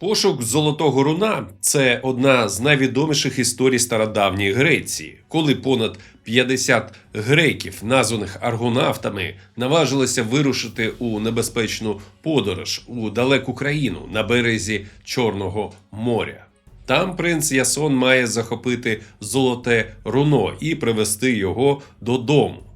Пошук золотого руна це одна з найвідоміших історій стародавньої Греції, коли понад 50 греків, названих аргонавтами, наважилися вирушити у небезпечну подорож у далеку країну на березі Чорного моря. Там принц Ясон має захопити золоте руно і привезти його додому.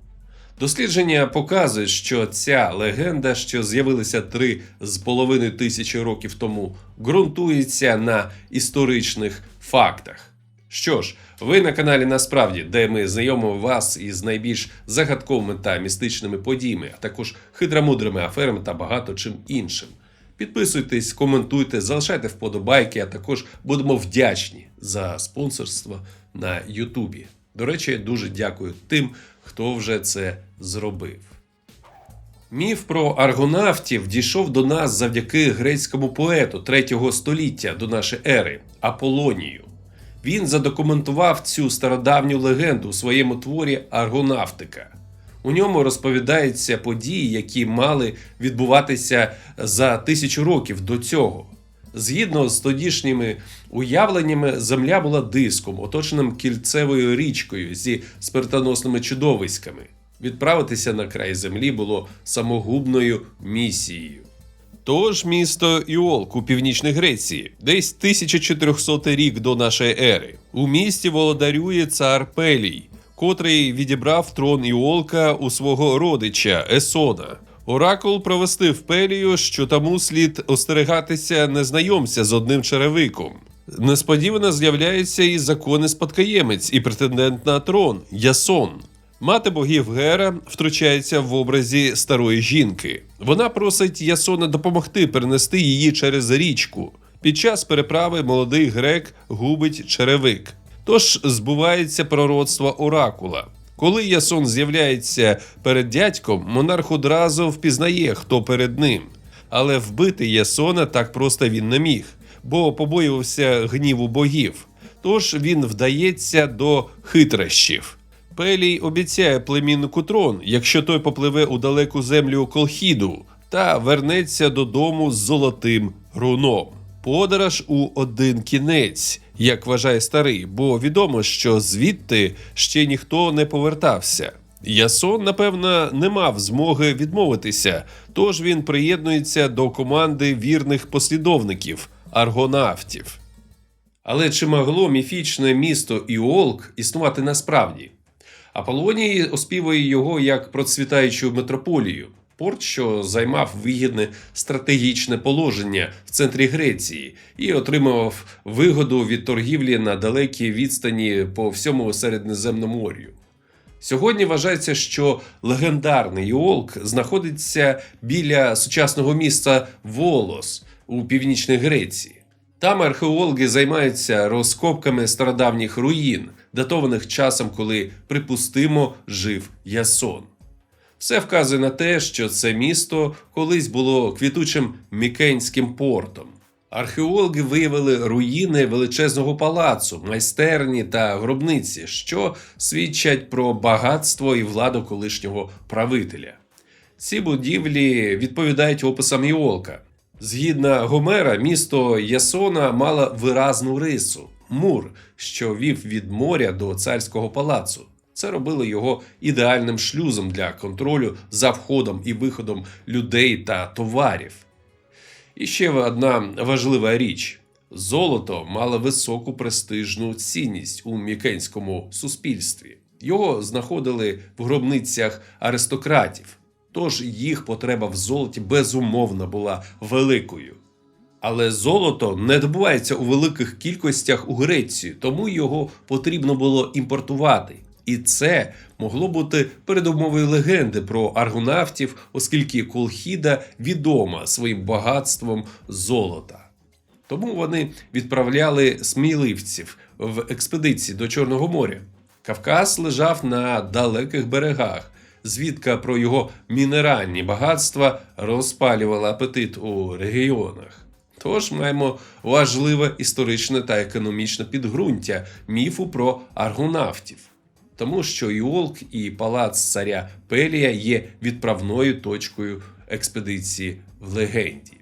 Дослідження показують, що ця легенда, що з'явилася три з половиною тисячі років тому, ґрунтується на історичних фактах. Що ж, ви на каналі Насправді, де ми знайомимо вас із найбільш загадковими та містичними подіями, а також хитромудрими аферами та багато чим іншим. Підписуйтесь, коментуйте, залишайте вподобайки, а також будемо вдячні за спонсорство на Ютубі. До речі, дуже дякую тим, хто вже це зробив. Міф про аргонавтів дійшов до нас завдяки грецькому поету 3 століття до нашої ери Аполонію. Він задокументував цю стародавню легенду у своєму творі Аргонавтика. У ньому розповідаються події, які мали відбуватися за тисячу років до цього. Згідно з тодішніми уявленнями, земля була диском, оточеним кільцевою річкою зі смертоносними чудовиськами. Відправитися на край землі було самогубною місією. Тож місто Іолк у північній Греції, десь 1400 рік до нашої ери. У місті володарює цар Пелій, котрий відібрав трон Іолка у свого родича Есона. Оракул провестив Пелію, що тому слід остерегатися незнайомця з одним черевиком. Несподівано з'являється і законний спадкоємець, і претендент на трон Ясон. Мати богів Гера втручається в образі старої жінки. Вона просить Ясона допомогти перенести її через річку. Під час переправи молодий грек губить черевик. Тож збувається пророцтво оракула. Коли Ясон з'являється перед дядьком, монарх одразу впізнає, хто перед ним. Але вбити Ясона так просто він не міг, бо побоювався гніву богів. Тож він вдається до хитрощів. Пелій обіцяє племіннику трон, якщо той попливе у далеку землю Колхіду та вернеться додому з золотим руном. Подорож у один кінець, як вважає старий, бо відомо, що звідти ще ніхто не повертався. Ясон, напевно, не мав змоги відмовитися, тож він приєднується до команди вірних послідовників аргонавтів. Але чи могло міфічне місто Іолк існувати насправді? Аполлоній оспівує його як процвітаючу метрополію, порт, що займав вигідне стратегічне положення в центрі Греції і отримував вигоду від торгівлі на далекій відстані по всьому Середземному морю. Сьогодні вважається, що легендарний Іолк знаходиться біля сучасного міста Волос у північній Греції. Там археологи займаються розкопками стародавніх руїн, датованих часом, коли припустимо жив Ясон. Все вказує на те, що це місто колись було квітучим мікенським портом. Археологи виявили руїни величезного палацу, майстерні та гробниці, що свідчать про багатство і владу колишнього правителя. Ці будівлі відповідають описам Іолка. Згідно Гомера, місто Ясона мало виразну рису мур, що вів від моря до царського палацу. Це робило його ідеальним шлюзом для контролю за входом і виходом людей та товарів. І ще одна важлива річ: золото мало високу престижну цінність у мікенському суспільстві. Його знаходили в гробницях аристократів, тож їх потреба в золоті безумовно була великою. Але золото не добувається у великих кількостях у Грецію, тому його потрібно було імпортувати. І це могло бути передумовою легенди про аргонавтів, оскільки Колхіда відома своїм багатством золота. Тому вони відправляли сміливців в експедиції до Чорного моря. Кавказ лежав на далеких берегах. Звідка про його мінеральні багатства розпалювала апетит у регіонах. Тож маємо важливе історичне та економічне підґрунтя міфу про аргонавтів, тому що Іолк і палац царя Пелія є відправною точкою експедиції в легенді.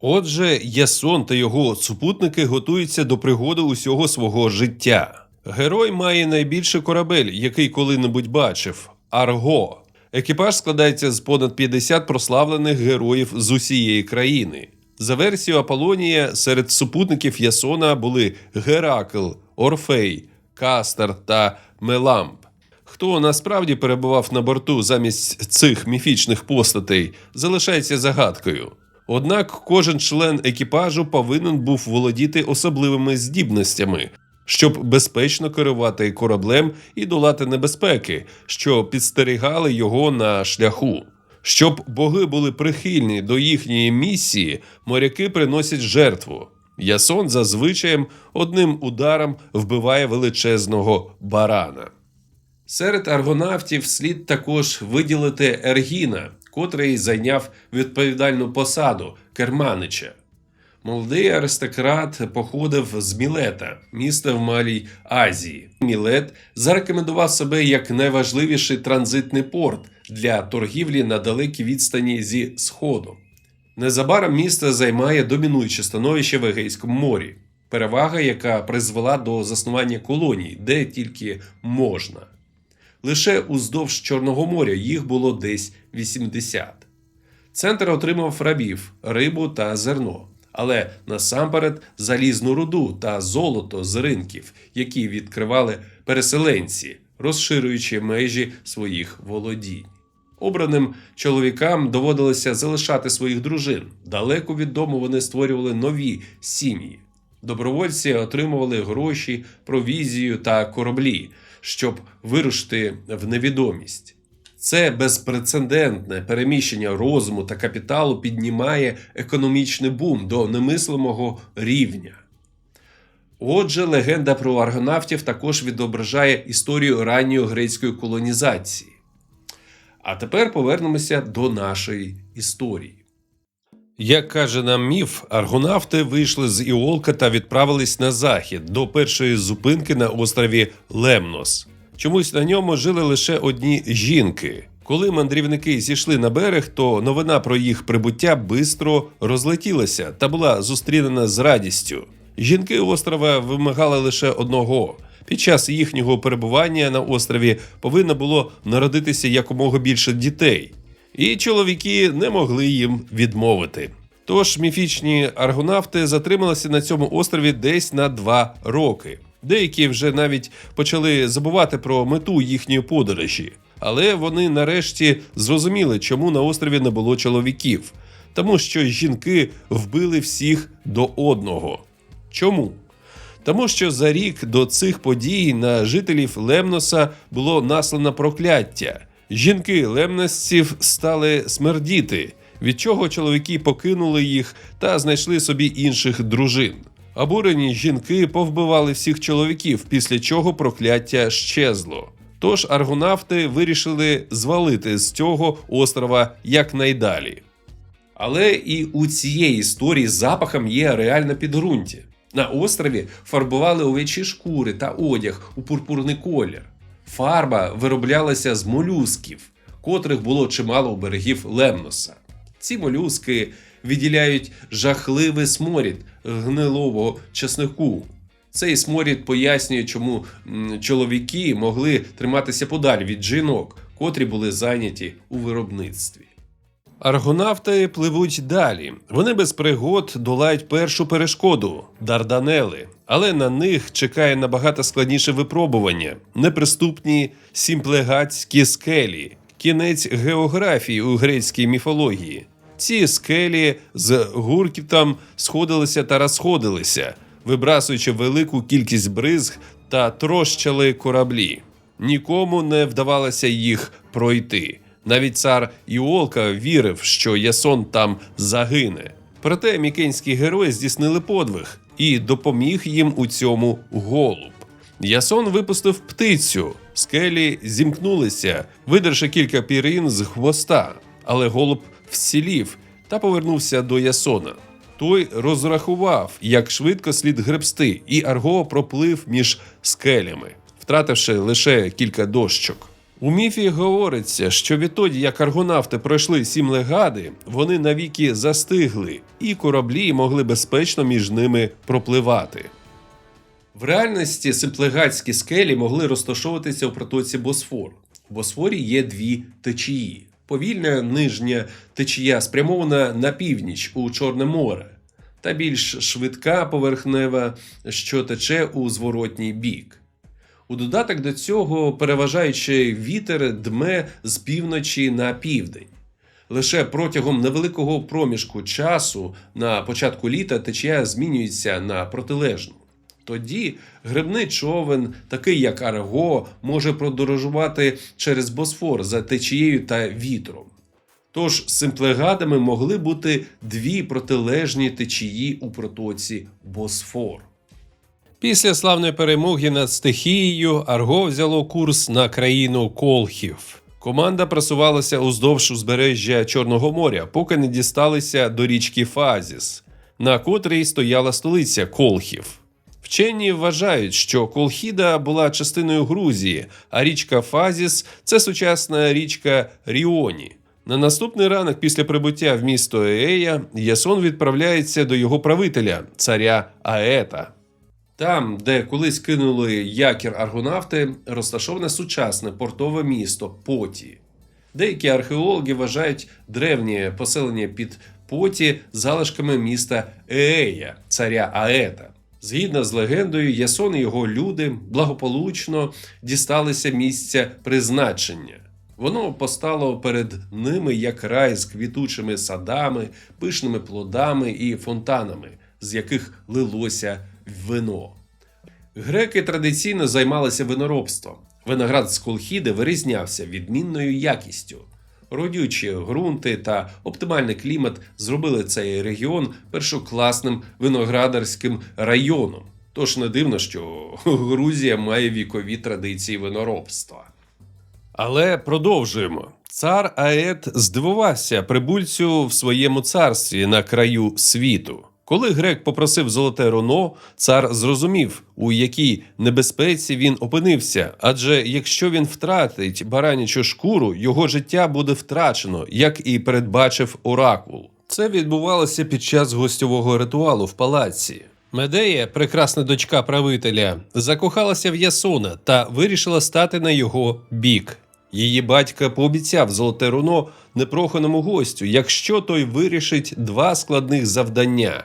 Отже, Ясон та його супутники готуються до пригоди усього свого життя. Герой має найбільший корабель, який коли-небудь бачив Арго. Екіпаж складається з понад 50 прославлених героїв з усієї країни. За версією Аполонія, серед супутників Ясона були Геракл, Орфей, Кастер та Меламп. Хто насправді перебував на борту замість цих міфічних постатей, залишається загадкою. Однак кожен член екіпажу повинен був володіти особливими здібностями, щоб безпечно керувати кораблем і долати небезпеки, що підстерігали його на шляху. Щоб боги були прихильні до їхньої місії, моряки приносять жертву. Ясон за звичаєм одним ударом вбиває величезного барана. Серед аргонавтів слід також виділити Ергіна, котрий зайняв відповідальну посаду керманича. Молодий аристократ походив з Мілета, міста в Малій Азії. Мілет зарекомендував себе як найважливіший транзитний порт для торгівлі на далекій відстані зі Сходу. Незабаром місто займає домінуюче становище в Егейському морі, перевага, яка призвела до заснування колоній, де тільки можна. Лише уздовж Чорного моря їх було десь 80. Центр отримав рабів, рибу та зерно, але насамперед залізну руду та золото з ринків, які відкривали переселенці, розширюючи межі своїх володінь. Обраним чоловікам доводилося залишати своїх дружин. Далеко від дому вони створювали нові сім'ї. Добровольці отримували гроші, провізію та кораблі, щоб вирушити в невідомість. Це безпрецедентне переміщення розуму та капіталу піднімає економічний бум до немислимого рівня. Отже, легенда про аргонавтів також відображає історію ранньої грецької колонізації. А тепер повернемося до нашої історії. Як каже нам міф, аргонавти вийшли з Іолка та відправились на захід до першої зупинки на острові Лемнос. Чомусь на ньому жили лише одні жінки. Коли мандрівники зійшли на берег, то новина про їх прибуття бистро розлетілася та була зустрінена з радістю. Жінки острова вимагали лише одного. Під час їхнього перебування на острові повинно було народитися якомога більше дітей, і чоловіки не могли їм відмовити. Тож міфічні аргонавти затрималися на цьому острові десь на два роки. Деякі вже навіть почали забувати про мету їхньої подорожі, але вони нарешті зрозуміли, чому на острові не було чоловіків, тому що жінки вбили всіх до одного. Чому? Тому що за рік до цих подій на жителів Лемноса було наслано прокляття. Жінки лемносців стали смердіти, від чого чоловіки покинули їх та знайшли собі інших дружин. Обурені жінки повбивали всіх чоловіків, після чого прокляття щезло. Тож аргонавти вирішили звалити з цього острова якнайдалі. Але і у цієї історії з запахом є реальне підґрунтя. На острові фарбували овечі шкури та одяг у пурпурний колір. Фарба вироблялася з молюсків, котрих було чимало у берегів Лемноса. Ці молюски відділяють жахливий сморід гнилого чеснику. Цей сморід пояснює, чому чоловіки могли триматися подалі від жінок, котрі були зайняті у виробництві. Аргонавти пливуть далі. Вони без пригод долають першу перешкоду Дарданели, але на них чекає набагато складніше випробування неприступні сімплегатські скелі, кінець географії у грецькій міфології. Ці скелі з гуркітом сходилися та розходилися, вибрасуючи велику кількість бризг та трощали кораблі. Нікому не вдавалося їх пройти. Навіть цар Іолка вірив, що Ясон там загине. Проте мікенські герої здійснили подвиг і допоміг їм у цьому голуб. Ясон випустив птицю, скелі зімкнулися, видерши кілька пірин з хвоста, але голуб вцілів та повернувся до Ясона. Той розрахував, як швидко слід гребсти, і Арго проплив між скелями, втративши лише кілька дощок. У міфі говориться, що відтоді, як аргонавти пройшли сім легади, вони навіки застигли, і кораблі могли безпечно між ними пропливати. В реальності симплегатські скелі могли розташовуватися у протоці Босфор. В Босфорі є дві течії. Повільна нижня течія спрямована на північ у Чорне море, та більш швидка поверхнева, що тече у зворотній бік. У додаток до цього переважаючий вітер дме з півночі на південь. Лише протягом невеликого проміжку часу на початку літа течія змінюється на протилежну. Тоді грибний човен, такий як Арго, може подорожувати через Босфор за течією та вітром. Тож симплегадами могли бути дві протилежні течії у протоці Босфор. Після славної перемоги над стихією Арго взяло курс на країну Колхів. Команда просувалася уздовж узбережжя Чорного моря, поки не дісталися до річки Фазіс, на котрій стояла столиця Колхів. Вчені вважають, що Колхіда була частиною Грузії, а річка Фазіс це сучасна річка Ріоні. На наступний ранок після прибуття в місто Ея Ясон відправляється до його правителя, царя Аета. Там, де колись кинули якір аргонавти, розташоване сучасне портове місто Поті. Деякі археологи вважають древнє поселення під Поті залишками міста Еея, царя Аета. Згідно з легендою, Ясон і його люди благополучно дісталися місця призначення. Воно постало перед ними як рай з квітучими садами, пишними плодами і фонтанами, з яких лилося вино. Греки традиційно займалися виноробством. Виноград з Колхіди вирізнявся відмінною якістю. Родючі ґрунти та оптимальний клімат зробили цей регіон першокласним виноградарським районом. Тож не дивно, що Грузія має вікові традиції виноробства. Але продовжуємо. Цар Ает здивувався прибульцю в своєму царстві на краю світу. Коли грек попросив золоте руно, цар зрозумів, у якій небезпеці він опинився. Адже якщо він втратить баранячу шкуру, його життя буде втрачено, як і передбачив оракул. Це відбувалося під час гостьового ритуалу в палаці. Медея, прекрасна дочка правителя, закохалася в Ясона та вирішила стати на його бік. Її батько пообіцяв золоте руно непроханому гостю, якщо той вирішить два складних завдання.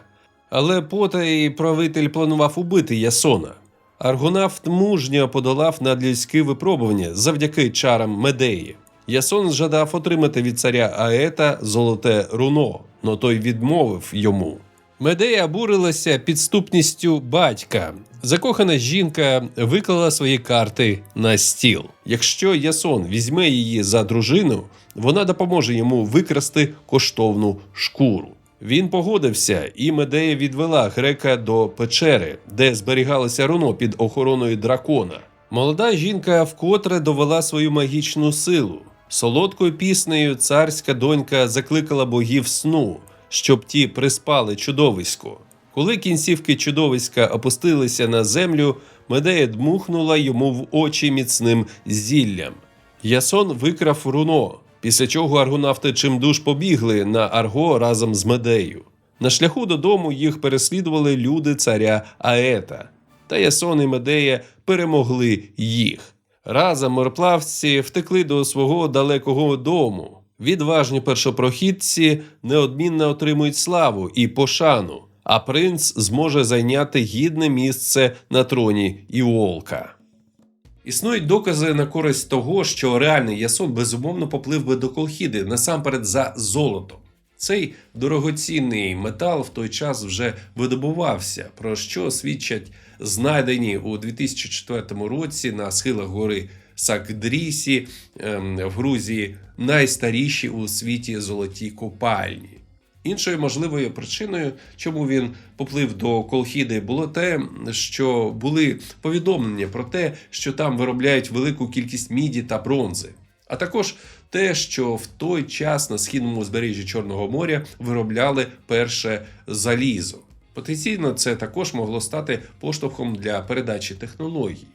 Але потай правитель планував убити Ясона. Аргонавт мужньо подолав надлюдські випробування завдяки чарам Медеї. Ясон жадав отримати від царя Аета золоте руно, но той відмовив йому. Медея бурилася підступністю батька. Закохана жінка виклала свої карти на стіл. Якщо Ясон візьме її за дружину, вона допоможе йому викрасти коштовну шкуру. Він погодився, і Медея відвела грека до печери, де зберігалося руно під охороною дракона. Молода жінка вкотре довела свою магічну силу. Солодкою піснею царська донька закликала богів сну, щоб ті приспали чудовисько. Коли кінцівки чудовиська опустилися на землю, Медея дмухнула йому в очі міцним зіллям. Ясон викрав руно, після чого аргонавти чимдуж побігли на Арго разом з Медею. На шляху додому їх переслідували люди царя Аета. Та Ясон і Медея перемогли їх. Разом морплавці втекли до свого далекого дому. Відважні першопрохідці неодмінно отримують славу і пошану, а принц зможе зайняти гідне місце на троні Іолка. Існують докази на користь того, що реальний Ясон безумовно поплив би до Колхіди насамперед за золотом. Цей дорогоцінний метал в той час вже видобувався, про що свідчать знайдені у 2004 році на схилах гори Сакдрісі ем, в Грузії найстаріші у світі золоті копальні. Іншою можливою причиною, чому він поплив до Колхіди, було те, що були повідомлення про те, що там виробляють велику кількість міді та бронзи. А також те, що в той час на східному узбережжі Чорного моря виробляли перше залізо. Потенційно це також могло стати поштовхом для передачі технологій.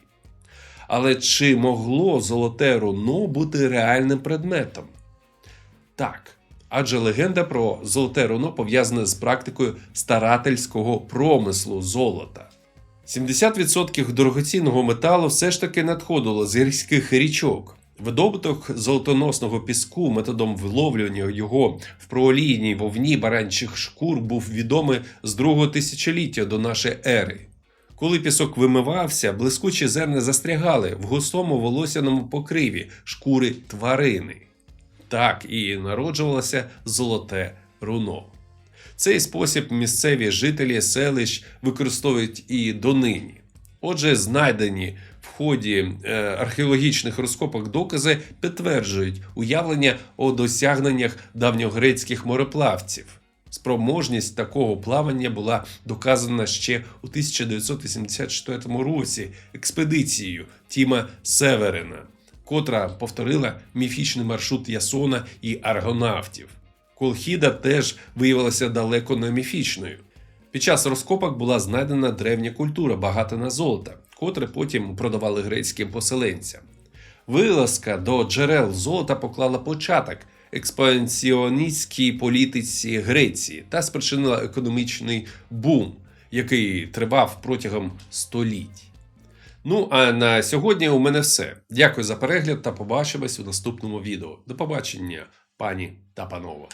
Але чи могло золоте руно бути реальним предметом? Так. Адже легенда про золоте руно пов'язана з практикою старательського промислу золота. 70% дорогоцінного металу все ж таки надходило з гірських річок. Видобуток золотоносного піску методом виловлювання його в проолійній вовні баранчих шкур був відомий з другого тисячоліття до нашої ери. Коли пісок вимивався, блискучі зерна застрягали в густому волосяному покриві шкури тварини. Так і народжувалося золоте руно. Цей спосіб місцеві жителі селищ використовують і донині. Отже, знайдені в ході е, археологічних розкопок докази підтверджують уявлення о досягненнях давньогрецьких мореплавців. Спроможність такого плавання була доказана ще у 1984 році експедицією Тіма Северина, котра повторила міфічний маршрут Ясона і аргонавтів. Колхіда теж виявилася далеко не міфічною. Під час розкопок була знайдена древня культура, багата на золота, котре потім продавали грецьким поселенцям. Вилазка до джерел золота поклала початок експансіоністській політиці Греції та спричинила економічний бум, який тривав протягом століть. Ну а на сьогодні у мене все. Дякую за перегляд та побачимось у наступному відео. До побачення, пані та панове.